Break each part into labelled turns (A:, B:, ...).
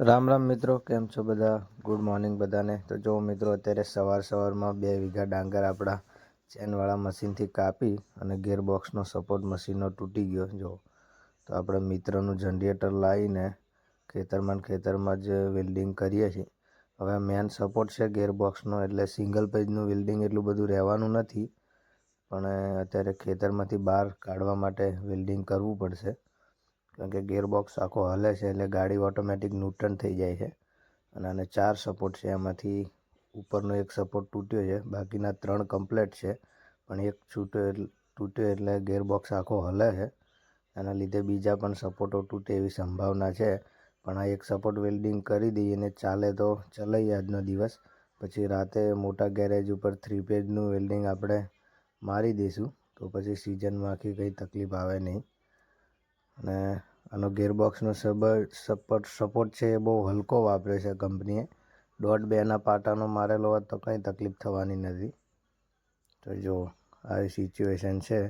A: રામ રામ મિત્રો, કેમ છો બધા? ગુડ મોર્નિંગ બધાને. તો જો મિત્રો, અત્યારે સવાર સવારમાં બે વીઘા ડાંગર આપણા ચેનવાળા મશીનથી કાપી અને ગેરબોક્સનો સપોર્ટ મશીનનો તૂટી ગયો. જો, તો આપણે મિત્રનું જનરેટર લાવીને ખેતરમાં ખેતરમાં જ વેલ્ડિંગ કરીએ છીએ. હવે મેન સપોર્ટ છે ગેરબોક્સનો, એટલે સિંગલ પેજનું વેલ્ડિંગ એટલું બધું રહેવાનું નથી. પણ અત્યારે ખેતરમાંથી બહાર કાઢવા માટે વેલ્ડિંગ કરવું પડશે. કારણ કે ગેરબોક્સ આખો હલે છે એટલે ગાડી ઓટોમેટિક ન્યૂટન થઈ જાય છે. અને આને ચાર સપોર્ટ છે. એમાંથી ઉપરનો એક સપોર્ટ તૂટ્યો છે. બાકીના ત્રણ કમ્પ્લેટ છે. પણ એક છૂટ્યો તૂટ્યો એટલે ગેરબોક્સ આખો હલે છે. એના લીધે બીજા પણ સપોર્ટો તૂટે એવી સંભાવના છે. પણ આ એક સપોર્ટ વેલ્ડિંગ કરી દઈએ ને ચાલે તો ચલાવીએ આજનો દિવસ. પછી રાતે મોટા ગેરેજ ઉપર થ્રી પેજનું વેલ્ડિંગ આપણે મારી દઈશું. તો પછી સિઝનમાં આખી કંઈ તકલીફ આવે નહીં. અને આનો ગેરબોક્સનો સપોર્ટ સપોર્ટ છે એ બહુ હલકો વાપર્યો છે કંપનીએ. દોઢ બેના પાટાનો મારેલો હોત તો કંઈ તકલીફ થવાની નથી. તો જો આવી સિચ્યુએશન છે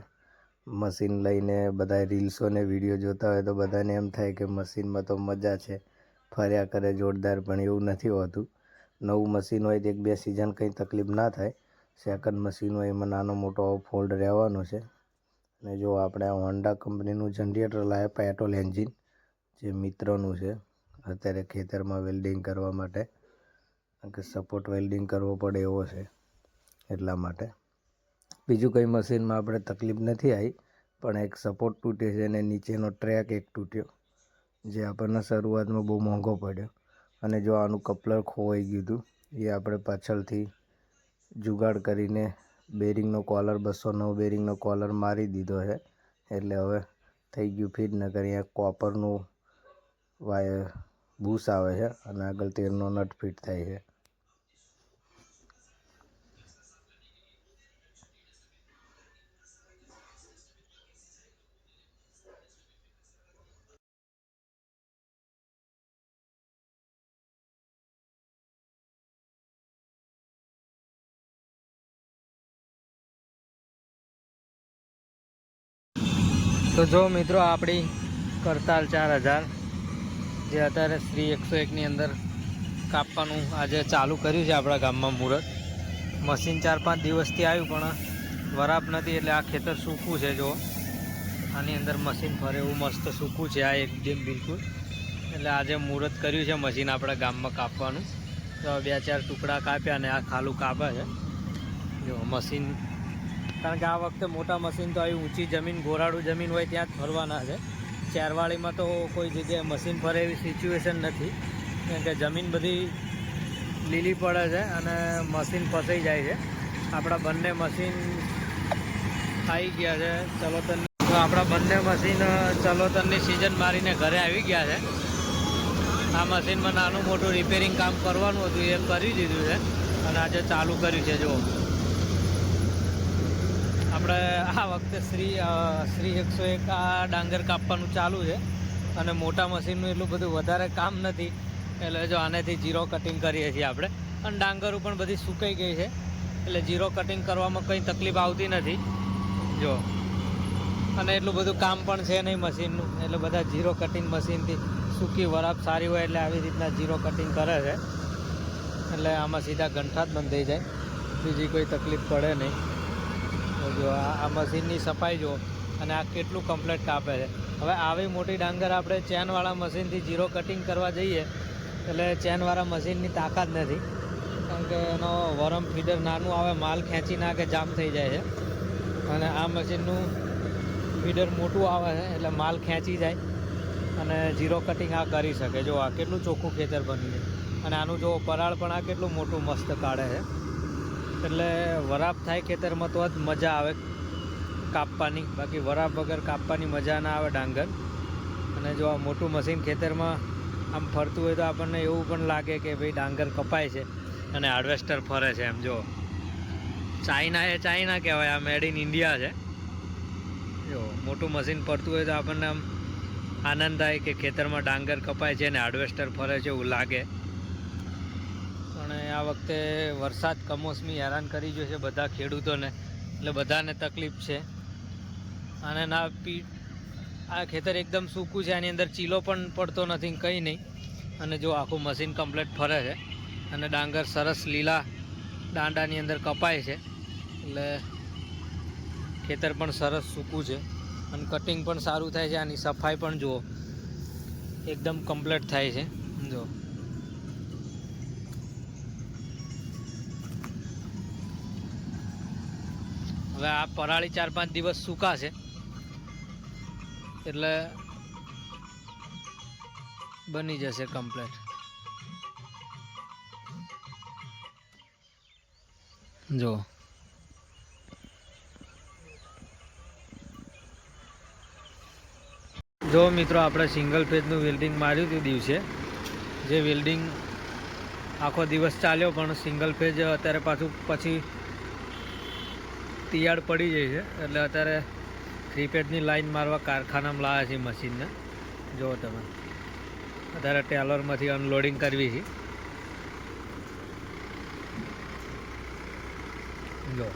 A: મશીન લઈને બધા રીલ્સો ને વીડિયો જોતા હોય તો બધાને એમ થાય કે મશીનમાં તો મજા છે, ફર્યા કરે જોરદાર પણ એવું નથી હોતું. નવું મશીન હોય તો એક બે સિઝન કંઈ તકલીફ ના થાય. સેકન્ડ મશીન હોય એમાં નાનો મોટો ફોલ્ડ રહેવાનો છે. અને જો આપણે હોન્ડા કંપનીનું જનરેટર લાવ્યા પેટ્રોલ એન્જિન જે મિત્રનું છે, અત્યારે ખેતરમાં વેલ્ડિંગ કરવા માટે કે સપોર્ટ વેલ્ડિંગ કરવો પડે એવો છે, એટલા માટે. બીજું કંઈ મશીનમાં આપણે તકલીફ નથી આવી, પણ એક સપોર્ટ તૂટ્યો છે અને નીચેનો ટ્રેક એક તૂટ્યો, જે આપણને શરૂઆતમાં બહુ મોંઘો પડ્યો. અને જો આનું કપલર ખોવાઈ ગયું હતું, એ આપણે પાછળથી જુગાડ કરીને બેરિંગનો કોલર બસો નવ બેરિંગનો કોલર મારી દીધો છે. એટલે હવે થઈ ગયું ફિટ નકર અહીંયા કોપરનું વાય, બૂસ આવે છે અને આગળ તેલનો નટ ફિટ થાય છે.
B: તો જો મિત્રો આપણી કરતાલ ચાર હજાર, જે અત્યારે શ્રી એકસો એકની અંદર કાપવાનું આજે ચાલુ કર્યું છે આપણા ગામમાં મુહૂર્ત મશીન ચાર પાંચ દિવસથી આવ્યું, પણ વરાપ નથી, એટલે આ ખેતર સૂકું છે, જો. આની અંદર મશીન ફરે એવું મસ્ત સૂકું છે, આ એકદમ બિલકુલ. એટલે આજે મુહૂર્ત કર્યું છે મશીન આપણા ગામમાં કાપવાનું. તો બે ચાર ટુકડા કાપ્યા અને આ ખાલું કાપે છે. જો, મશીન કારણ કે આ વખતે મોટા મશીન તો આવી ઊંચી જમીન, ગોરાડું જમીન હોય ત્યાં જ ફરવાના છે. ચારવાળીમાં તો કોઈ જગ્યાએ મશીન ફરે એવી સિચ્યુએશન નથી. કારણ કે જમીન બધી લીલી પડે છે અને મશીન ફસાઈ જાય છે. આપણા બંને મશીન આવી ગયા છે. ચલોતર તો આપણા બંને મશીન ચલોતરની સિઝન મારીને ઘરે આવી ગયા છે. આ મશીનમાં નાનું મોટું રિપેરિંગ કામ કરવાનું હતું એ કરી દીધું છે. અને આજે ચાલુ કર્યું છે જો આપણે આ વખતે શ્રી શ્રી એકસો એક આ ડાંગર કાપવાનું ચાલુ છે. અને મોટા મશીનનું એટલું બધું વધારે કામ નથી. એટલે જો આનેથી જીરો કટિંગ કરીએ છીએ આપણે. અને ડાંગરો પણ બધી સુકાઈ ગઈ છે. એટલે જીરો કટિંગ કરવામાં કંઈ તકલીફ આવતી નથી. જો. અને એટલું બધું કામ પણ છે નહીં મશીનનું. એટલે બધા જીરો કટિંગ મશીનથી સૂકી વરાપ સારી હોય એટલે આવી રીતના જીરો કટિંગ કરે છે. એટલે આમાં સીધા ગંઠા જ બંધ થઈ જાય. બીજી કોઈ તકલીફ પડે નહીં. જો, આ મશીનની સફાઈ જો અને આ કેટલું કમ્પ્લેટ કાપે છે. હવે આવી મોટી ડાંગર આપણે ચેનવાળા મશીનથી જીરો કટિંગ કરવા જઈએ, એટલે ચેનવાળા મશીનની તાકાત નથી. કારણ કે એનો વરમ ફીડર નાનું આવે, માલ ખેંચી નાખે, જામ થઈ જાય છે. અને આ મશીનનું ફીડર મોટું આવે છે, એટલે માલ ખેંચી જાય, અને જીરો કટિંગ આ કરી શકે. જો આ કેટલું ચોખ્ખું ખેતર બની જાય અને આનું જો પરાળ પણ આ કેટલું મોટું મસ્ત કાઢે છે. એટલે વરાપ થાય ખેતરમાં તો જ મજા આવે કાપવાની. બાકી વરાપ વગર કાપવાની મજા ના આવે ડાંગર. અને જો આ મોટું મશીન ખેતરમાં આમ ફરતું હોય તો આપણને એવું પણ લાગે કે ભાઈ ડાંગર કપાય છે અને હાર્વેસ્ટર ફરે છે એમ. જો, ચાઇના એ ચાઇના કહેવાય, આ મેડ ઇન ઇન્ડિયા છે. જો, મોટું મશીન ફરતું હોય તો આપણને આમ આનંદ થાય કે ખેતરમાં ડાંગર કપાય છે અને હાર્વેસ્ટર ફરે છે એવું લાગે. પણ આ વખતે વરસાદ કમોસમી હેરાન કરી ગયો છે બધા ખેડૂતોને. એટલે બધાને તકલીફ છે. અને ના, પી આ ખેતર એકદમ સૂકું છે, આની અંદર ચીલો પણ પડતો નથી, કંઈ નહીં. અને જો આખું મશીન કમ્પ્લેટ ફરે છે. અને ડાંગર સરસ લીલા દાંડાની અંદર કપાય છે. એટલે ખેતર પણ સરસ સૂકું છે. અને કટિંગ પણ સારું થાય છે. આની સફાઈ પણ જુઓ. એકદમ કમ્પ્લીટ થાય છે. જો હવે આ પરાળી ચાર પાંચ દિવસ સુકાશે. એટલે બની જશે કમ્પ્લેટ જો. જો મિત્રો, આપણે સિંગલ પેજનું વેલ્ડિંગ માર્યું હતું દિવસે. જે વેલ્ડિંગ આખો દિવસ ચાલ્યો, પણ સિંગલ પેજ અત્યારે પાછું પછી તિયાડ પડી જાય છે. એટલે અત્યારે પેજની લાઈન મારવા કારખાનામાં લાવ્યા છે મશીનને જુઓ તમે. અત્યારે ટેલરમાંથી અનલોડિંગ કરવી છે. જો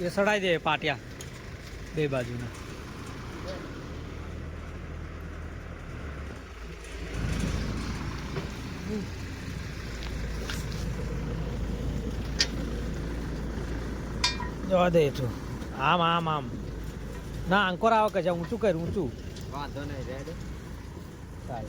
B: એ સડાઈ દે પાટિયા બે બાજુના જવા દે છું આમ આમ આમ. ના અંકોર આવે કે ઊંચું કર ઊંચું.
A: વાંધો નહીં રેડ.
B: ચાલે